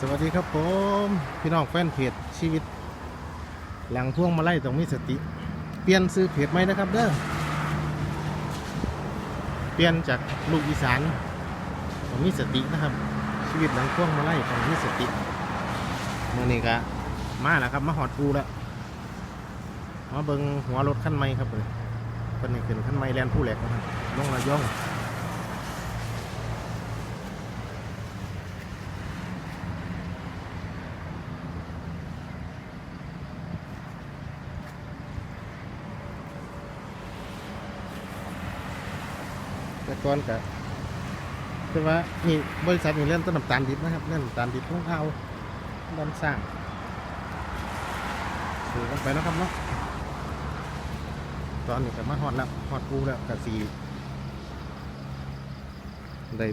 สวัสดีครับผม พี่น้องแฟนเพจชีวิต หลังพ่วงมาไล่ต้องมีสติ เปลี่ยนซื้อเพจไหมนะครับเด้อเปลี่ยนจากลูกอีสานต้องมีสตินะครับ ชีวิตหลังพ่วงมาไล่ต้องมีสติเมื่อนี้ก็มาแล้วครับมาหอดปูแล้วมาเบิงหัวรถขั้นไม้ครับเลยเป็นนี่ขึ้นขั้นไม้แลนผู้แหลกนะครับลงระย่อง ก่อนก็คือว่านี่บริษัทนี่เล่นต้นน้ำตาลดิบนะครับเล่นน้ำตาลดิบของเอาบ้านสร้างซื้อกันไปแล้วครับเนาะตอนนี้ก็มาฮอดแล้วฮอดปูแล้วกับสีได้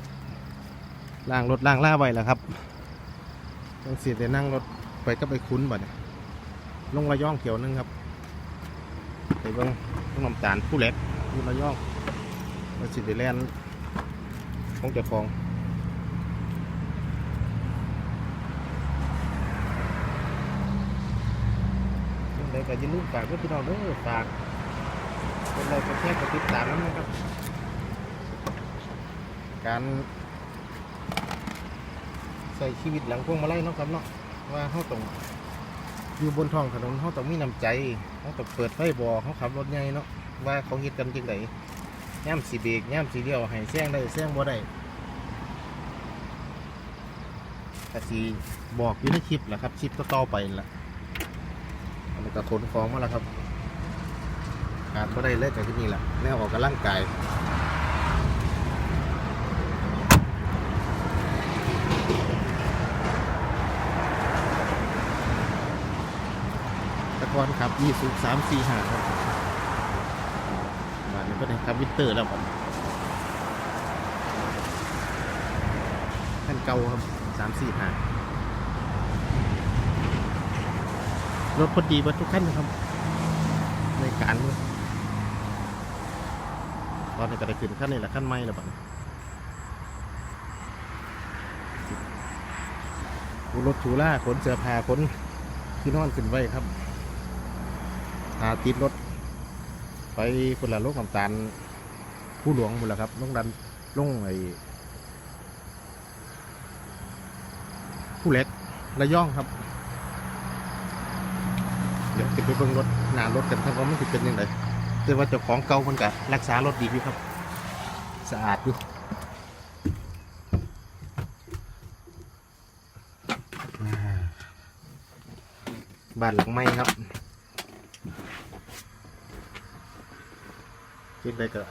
ล่างรถล่างล่าไว้แล้วครับต้องเสียได้นั่งรถไปก็ไปคุ้นบ่เนี่ยลงระย่องเขียวนึงครับไปเบิ่งต้นน้ำตาลผู้เล็กอยู่ระย่อง มาสิเดแลนของเจ้าของยังไงก็ย่าลืมฝากพี่น้องเด้อฝากเป็นไรก็แค่กดติดตามนั้นนะครับ การใส่ชีวิตหลังพวงมาไลัยเนาะครับเนาะว่าเขาต้องอยู่บนท้องถนนเขาต้องมีน้ำใจเขาต้องเปิดไฟบอเขาขับรถใหญ่เนาะว่าเขาเฮ็ดกันจังได ย่ำสีเบรกย่ำสีเดียวให้แซงได้แซงบ่ได้แต่สีบอกอยู่ในคลิปแหละครับคลิปต่อๆไปละอันนี้ก็ขนของมาแล้วครับขาดบ่ได้เลยจากที่นี่แหละแนวออกกำลังกายตะกอนครับยี่สิบสามสี่ห้าครับ ก็ได้ครับวินเตอร์แล้วผมท่านเก่าครับสามสี่ห้ารถพอดีเบัทุกขั้นนะครับ ในการเตอนนี้ก็ได้ขึ้นขั้นนี้แหละขั้นไม่แล้วบัดนี้รถถูล่าขนเสื้อผ้าขนที่นอนขึ้นไว้ครับหาติดรถ ไปคนละโลกน้ำตาลผู้หลวงหมดแล้วครับลงดันลงไอ้ผู้เล็กระย่องครับ เดี๋ยวจะไปเบิ่งรถหนารถกันครับว่ามันสิเป็นยังไงแต่ว่าเจ้าของเก่ามันก็รักษารถดีอยู่ครับ สะอาดอยู่บ้านหลังใหม่ครับ คิดไปก็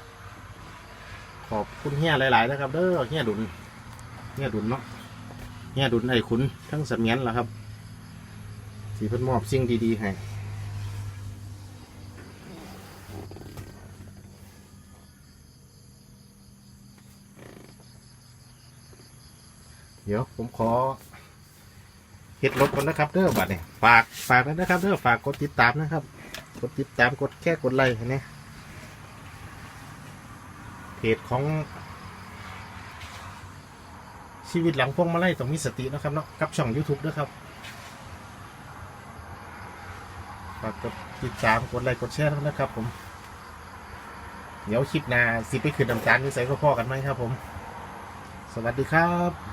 ขอบคุณเฮียหลายๆนะครับเด้อเฮียดุนเฮียดุนเนาะเฮียดุนไอ้คุณทั้งสมียนแหละครับสีเพิ่นมอบสิ่งดีๆให้เดี๋ยวผมขอเฮ็ดรถก่อนนะครับเด้อบัดนี้ฝากฝากด้วยนะครับเด้อฝากกดติดตามนะครับ กดติดตามกดแค่กดไลค์ให้เนี่ย เพจของ ชีวิตหลังพวงมาลัยต้องมีสตินะครับเนาะกับช่อง YouTube ด้วยครับฝากกดติดตามกดไลค์กดแชร์ด้วยนะครับ ผม เดี๋ยวคลิปหน้าสิไปขึ้นดำจานนิสัยก็พ่อกันไหมครับ ผม สวัสดีครับ